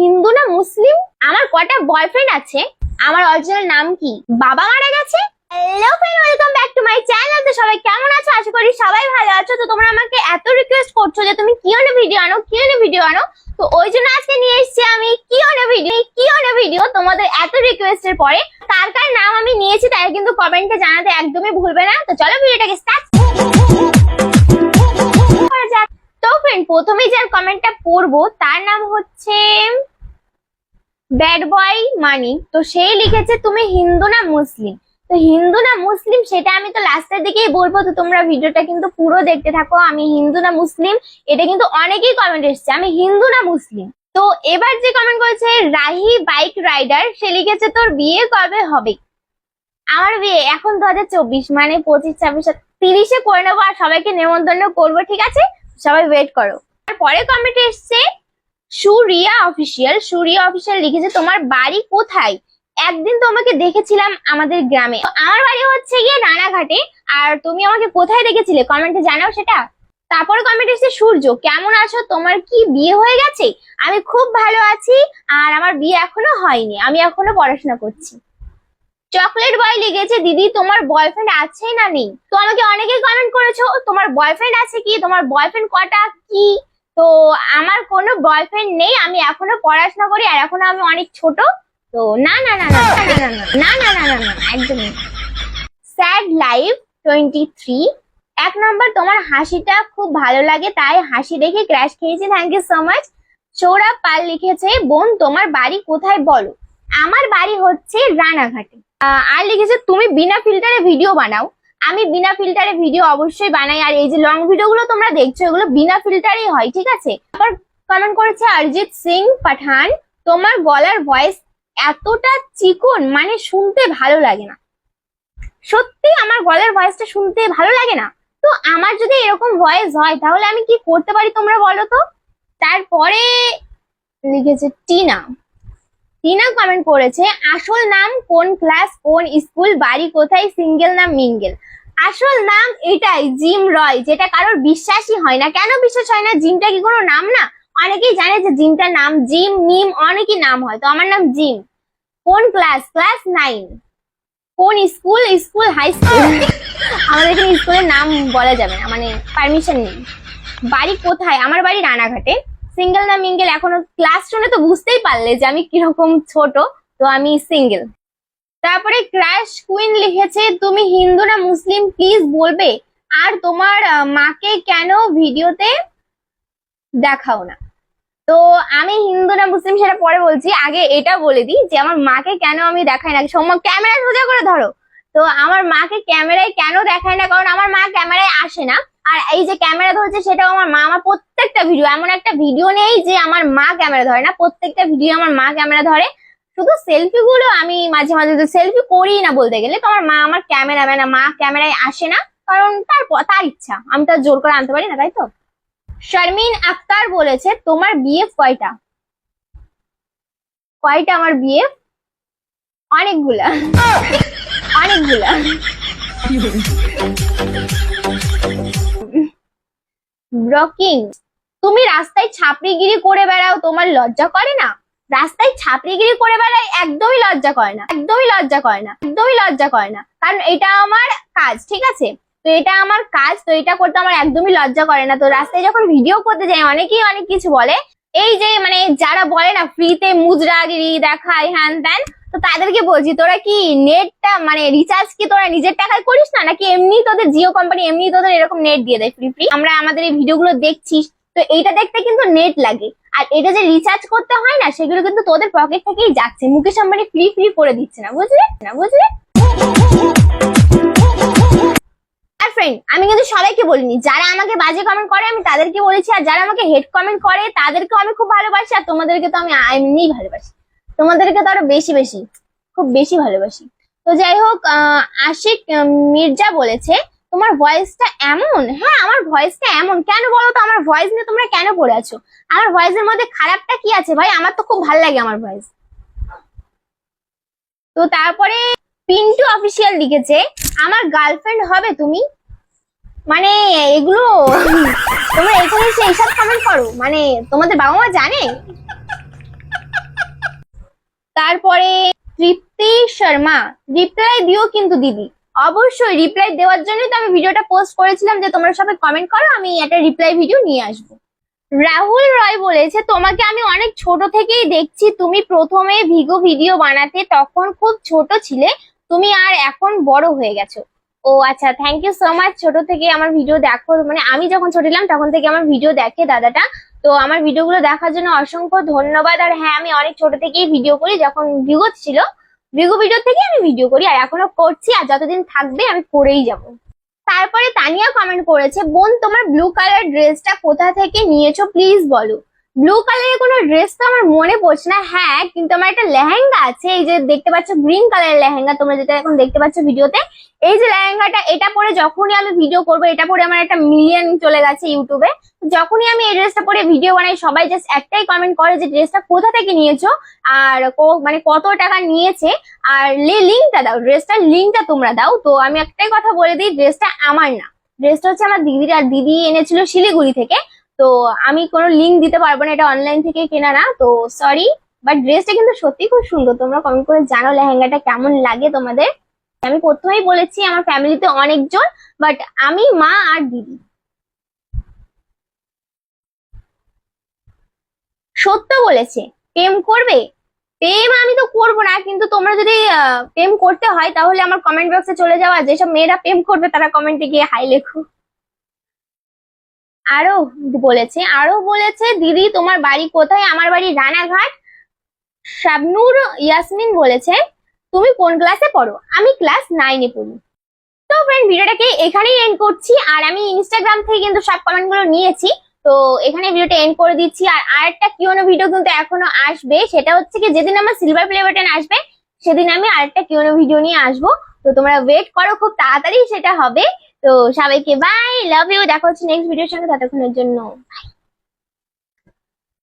হিন্দু না মুসলিম? আমার কটা বয়ফ্রেন্ড আছে? আমার অরিজিনাল নাম কি? বাবা মারা গেছে? হ্যালো তো সবাই কেমন করি সবাই ভালো আছো। তো তোমরা আমাকে এত রিকোয়েস্ট করছ যে তুমি ভিডিও আনো ভিডিও আনো? তো ওই জন্য আজকে নিয়ে এসেছি আমি কি ভিডিও কি ভিডিও তোমাদের এত পরে। কার নাম আমি নিয়েছি তাই কিন্তু কমেন্টে জানাতে একদমই ভুলবে না। তো চলো ভিডিওটাকে তো ফ্রেন্ড প্রথমেই যার কমেন্টটা পড়ব, তার নাম হচ্ছে ব্যাড বয় মানি তো সেই লিখেছে, তুমি হিন্দু না মুসলিম? তো হিন্দু না মুসলিম, সেটা আমি তো লাস্টের দিকেই বলব, তো তোমরা ভিডিওটা কিন্তু পুরো দেখতে থাকো। আমি হিন্দু না মুসলিম, এটা কিন্তু অনেকেই কমেন্ট এসেছে, আমি হিন্দু না মুসলিম? তো এবার যে কমেন্ট করেছে, রাহি বাইক রাইডার সে লিখেছে, তোর বিয়ে কবে হবে? আমার বিয়ে এখন দু হাজার চব্বিশ মানে পঁচিশ, ছাব্বিশ, তিরিশে করে নেব আর সবাইকে নেমন্তন্ন করব, ঠিক আছে? সবাই ওয়েট করো। তারপরে কমেন্ট এসছে, সুরিয়া অফিসিয়াল সুরিয়া অফিসিয়াল লিখেছে, তোমার বাড়ি কোথায়? একদিন তোমাকে দেখেছিলাম আমাদের গ্রামে। আমার বাড়ি হচ্ছে গিয়ে রানাঘাটে, আর তুমি আমাকে কোথায় দেখেছিলে? কমেন্টে জানাও সেটা। তারপরে কমেন্ট এসেছে, সূর্য, কেমন আছো? তোমার কি বিয়ে হয়ে গেছে? আমি খুব ভালো আছি, আর আমার বিয়ে এখনও হয়নি। আমি এখনও পড়াশোনা করছি। চকলেট বয় লিখেছে দিদি তোমার বয়ফ্রেন্ড আছে না নেই তো আমাকে অনেকেই কমেন্ট করেছ তোমার বয়ফ্রেন্ড আছে কি তোমার বয়ফ্রেন্ড কটা কি তো আমার কোনো বয়ফ্রেন্ড নেই আমি এখনও পড়াশোনা করি আর এখনও আমি অনেক ছোট তো না না না না না না না না না না স্যাড লাইফ টোয়েন্টি থ্রি এক নম্বর তোমার হাসিটা খুব ভালো লাগে তাই হাসি দেখে ক্র্যাশ খেয়েছি thank you so much Sourav Pal লিখেছে বোন তোমার বাড়ি কোথায় বলো আমার বাড়ি হচ্ছে রানাঘাটে আর লিখেছে, তুমি বিনা ফিল্টারে ভিডিও বানাও। আমি বিনা ফিল্টারে ভিডিও অবশ্যই বানাই, আর এই যে লং ভিডিও গুলো তোমরা দেখছ, এগুলো বিনা ফিল্টারেই হয়, ঠিক আছে? তারপর কমেন্ট করেছে অরিজিৎ সিং পাঠান। তোমার গলার ভয়েস এতটা চিকন মানে শুনতে ভালো লাগে না। সত্যি, আমার গলার ভয়েসটা শুনতে ভালো লাগে না? তো আমার যদি এরকম ভয়েস হয়, তাহলে আমি কি করতে পারি তোমরা বলো তো? তারপরে লিখেছে, টিনা। টিনা কমেন্ট করেছে, আসল নাম কোন ক্লাস কোন স্কুল বাড়ি কোথায় সিঙ্গেল না মিঙ্গেল আসল নাম এটাই, জিম রয়, যেটা কারোর বিশ্বাসই হয় না। কেন বিশ্বাস হয় না? জিমটা কি কোনো নাম না? অনেকেই জানে যে জিমটার নাম জিম, মিম, অনেকই নাম হয়। তো আমার নাম জিম। কোন ক্লাস ক্লাস নাইন কোন স্কুল স্কুল হাই স্কুল আমাদের এখানে স্কুলের নাম বলা যাবে না মানে পারমিশন নেই। বাড়ি কোথায়? আমার বাড়ি রানাঘাটে। সিঙ্গেল না মিঙ্গেল এখনও ক্লাস শুনে তো বুঝতেই পারলে যে আমি কীরকম ছোট। তো আমি সিঙ্গেল তারপরে ক্র্যাশ কুইন লিখেছে, তুমি হিন্দু না মুসলিম? প্লিজ বলবে। আর তোমার মাকে কেন ভিডিওতে দেখাও না? তো আমি হিন্দু না মুসলিম সেটা পরে বলছি। আগে এটা বলে দিই যে আমার মাকে কেন আমি দেখাই না? সৌম্য ক্যামেরা সোজা করে ধরো। তো আমার মাকে ক্যামেরায় কেন দেখায় না? কারণ আমার মা ক্যামেরায় আসে না। আর এই যে ক্যামেরা ধরছে সেটাও আমার মা, আমার প্রত্যেকটা ভিডিও এমন একটা ভিডিও নেই যে আমার মা ক্যামেরা ধরে না, প্রত্যেকটা ভিডিও আমার মা ক্যামেরা ধরে। শুধু সেলফি গুলো আমি মাঝে মাঝে তো সেলফি করি না বলতে গেলে, তো আমার মা আমার ক্যামেরা ক্যামেরাম্যান, মা ক্যামেরায় আসে না, কারণ তার তার ইচ্ছা। আমি তার জোর করে আনতে পারি না, তাই তো? শারমিন আক্তার বলেছে, তোমার বিএফ কয়টা? কয়টা আমার বিএফ অনেকগুলা। অনেকগুলা। ব্রকিং, তুমি রাস্তায় ছাপড়িগিরি করে বেড়াও, তোমার লজ্জা করে না? রাস্তায় ছাপড়িগিরি করে বেড়াই একদমই লজ্জা করে না, একদমই লজ্জা করে না, একদমই লজ্জা করে না। কারণ এটা আমার কাজ, ঠিক আছে? তো এটা আমার কাজ, তো এটা করতে আমার একদমই লজ্জা করে না। তো রাস্তায় যখন ভিডিও করতে যাই, অনেকেই অনেক কিছু বলে। এই যে মানে যারা বলে না, ফ্রিতে মুজরাগিরি দেখায়, হ্যান ত্যান তো তাদেরকে বলছি, তোরা কি নেটটা মানে রিচার্জ কি তোরা নিজের টাকায় করিস না? নাকি এমনি তোদের জিও কোম্পানি এমনি তোদের এরকম নেট দিয়ে দেয় ফ্রি ফ্রি আমরা আমাদের এই ভিডিওগুলো দেখছিস তো এইটা দেখতে কিন্তু নেট লাগে। আর এটা যে রিচার্জ করতে হয় না, সেগুলো কিন্তু তোদের পকেট থেকেই যাচ্ছে। মুকেশ আম্বানি ফ্রি ফ্রি করে দিচ্ছে না, বুঝলি? না, বুঝলি? ফ্রেন্ড আমি কিন্তু সবাইকে বলিনি, যারা আমাকে বাজে কমেন্ট করে, আমি তাদেরকে বলেছি। আর যারা আমাকে হেড কমেন্ট করে, তাদেরকেও আমি খুব ভালোবাসি, আর তোমাদেরকে তো আমি এমনিই ভালোবাসি। তোমাদেরকে তো আরও বেশি বেশি, খুব বেশি ভালোবাসি। তো যাই হোক আশিক মির্জা বলেছে, তোমার ভয়েসটা এমন? হ্যাঁ আমার ভয়েসটা এমন। কেন বলো তো, আমার ভয়েস নিয়ে তোমরা কেন পড়ে আছো? আমার ভয়েসের মধ্যে খারাপটা কি আছে ভাই? আমার তো খুব ভালো লাগে আমার ভয়েস তো তারপরে পিন্টু অফিসিয়াল লিখেছে, আমার গার্লফ্রেন্ড হবে তুমি? মানে এগুলো তোমরা এখানে এসে এইসব কমেন্ট করো? মানে তোমাদের বাবা মা জানে? তারপরে তৃপ্তি শর্মা রিপ্লাই দিও কিন্তু দিদি। অবশ্যই রিপ্লাই দেওয়ার জন্যই তো আমি ভিডিওটা পোস্ট করেছিলাম যে তোমরা সবাই কমেন্ট করো, আমি একটা রিপ্লাই ভিডিও নিয়ে আসব। রাহুল রয় বলেছে, তোমাকে আমি অনেক ছোট থেকেই দেখছি, তুমি প্রথমে ভিগো ভিডিও বানাতে তখন খুব ছোট ছিলে, তুমি আর এখন বড় হয়ে গেছো। ও আচ্ছা থ্যাংক ইউ সো মাচ ছোট থেকে আমার ভিডিও দেখো মানে আমি যখন ছোট ছিলাম তখন থেকে আমার ভিডিও দেখে দাদাটা। তো আমার ভিডিওগুলো দেখার জন্য অসংখ্য ধন্যবাদ। আর হ্যাঁ আমি অনেক ছোট থেকেই ভিডিও করি, যখন ভিগো ছিল। ভিগো ভিডিও থেকে আমি ভিডিও করি, আর এখনও করছি, আর যতদিন থাকবে আমি করেই যাব। তারপরে তানিয়া কমেন্ট করেছে, বোন, তোমার ব্লু কালার ড্রেসটা কোথা থেকে নিয়েছো? প্লিজ বলো। ব্লু কালারের কোনো ড্রেস তো আমার মনে পড়ছে না হ্যাঁ কিন্তু আমার একটা লেহেঙ্গা আছে, এই যে দেখতে পাচ্ছ গ্রিন কালারের লেহেঙ্গা, তোমরা যেটা এখন দেখতে পাচ্ছ ভিডিওতে, এই যে লেহেঙ্গাটা, এটা পরে যখনই আমি ভিডিও করব, এটা পরে আমার একটা মিলিয়ন চলে গেছে ইউটিউবে যখনই আমি এই ড্রেসটা পরে ভিডিও বানাই, সবাই জাস্ট একটাই কমেন্ট করে যে ড্রেসটা কোথা থেকে নিয়েছো, আর মানে কত টাকা নিয়েছে, আর লিঙ্কটা দাও ড্রেসটার লিঙ্কটা তোমরা দাও, তো আমি একটাই কথা বলে দিই ড্রেসটা আমার না ড্রেসটা হচ্ছে আমার দিদির, আর দিদি এনেছিল শিলিগুড়ি থেকে তো আমি কোনো লিঙ্ক দিতে পারব না, এটা অনলাইন থেকে কেনা না, তো সরি বাট ড্রেসটা কিন্তু সত্যি খুব সুন্দর, তোমরা কমেন্ট করে জানো লেহেঙ্গাটা কেমন লাগে তোমাদের। আমি প্রথমেই বলেছি, আমার ফ্যামিলিতে অনেকজন বাট আমি মা আর দিদি। সত্য বলেছে, প্রেম করবে? প্রেম আমি তো করব না, কিন্তু তোমরা যদি প্রেম করতে হয়, তাহলে আমার কমেন্ট বক্সে চলে যাওয়া যেসব মেয়েরা প্রেম করবে, তারা কমেন্টে গিয়ে হাই লেখো। আরও বলেছে আরও বলেছে, দিদি, তোমার বাড়ি কোথায়? আমার বাড়ি রানাঘাট। শাবনুর ইয়াসমিন বলেছে, তুমি কোন ক্লাসে পড়ো? আমি ক্লাস নাইনে পড়ি। তো ফ্রেন্ড ভিডিওটাকে এখানেই এন্ড করছি। আর আমি ইনস্টাগ্রাম থেকে কিন্তু সব কমেন্টগুলো নিয়েছি। তো এখানে ভিডিওটা এন্ড করে দিচ্ছি। আর আর আরেকটা কিউনো ভিডিও কিন্তু এখনও আসবে। সেটা হচ্ছে কি, যেদিন আমার সিলভার প্লে বাটন আসবে, সেদিন আমি আর আরেকটা কিউনো ভিডিও নিয়ে আসব। তো তোমরা ওয়েট করো, খুব তাড়াতাড়ি সেটা হবে। তো সবাইকে বাই লাভ ইউ দেখা হচ্ছে নেক্সট ভিডিওর সঙ্গে ততক্ষণের জন্য Bye.